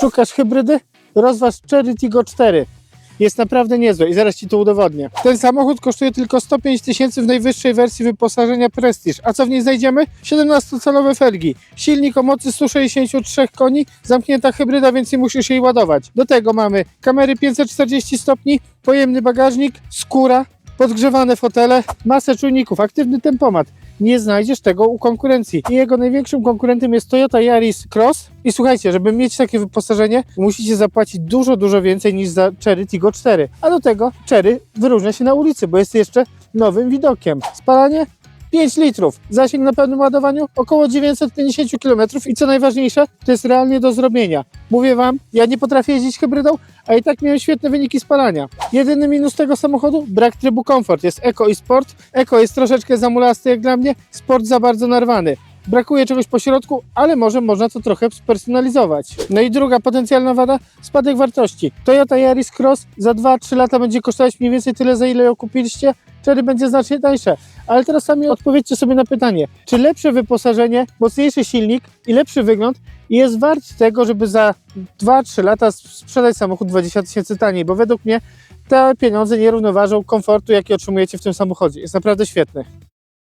Szukasz hybrydy? Rozważ Cherry Tiggo 4. Jest naprawdę niezłe i zaraz Ci to udowodnię. Ten samochód kosztuje tylko 105 tysięcy w najwyższej wersji wyposażenia Prestige. A co w niej znajdziemy? 17-calowe felgi, silnik o mocy 163 koni, zamknięta hybryda, więc nie musisz jej ładować. Do tego mamy kamery 540 stopni, pojemny bagażnik, skóra, podgrzewane fotele, masę czujników, aktywny tempomat. Nie znajdziesz tego u konkurencji. I jego największym konkurentem jest Toyota Yaris Cross. I słuchajcie, żeby mieć takie wyposażenie, musicie zapłacić dużo, dużo więcej niż za Cherry Tiggo 4. A do tego Cherry wyróżnia się na ulicy, bo jest jeszcze nowym widokiem. Spalanie 5 litrów. Zasięg na pełnym ładowaniu około 950 km i co najważniejsze, to jest realnie do zrobienia. Mówię Wam, ja nie potrafię jeździć hybrydą, a i tak miałem świetne wyniki spalania. Jedyny minus tego samochodu? Brak trybu komfort. Jest Eco i Sport. Eco jest troszeczkę za mulasty jak dla mnie, Sport za bardzo narwany. Brakuje czegoś po środku, ale może można to trochę spersonalizować. No i druga potencjalna wada, spadek wartości. Toyota Yaris Cross za 2-3 lata będzie kosztować mniej więcej tyle, za ile ją kupiliście. Cherry będzie znacznie tańsze. Ale teraz sami odpowiedzcie sobie na pytanie, czy lepsze wyposażenie, mocniejszy silnik i lepszy wygląd jest wart tego, żeby za 2-3 lata sprzedać samochód 20 tysięcy taniej, bo według mnie te pieniądze nie równoważą komfortu, jaki otrzymujecie w tym samochodzie. Jest naprawdę świetny.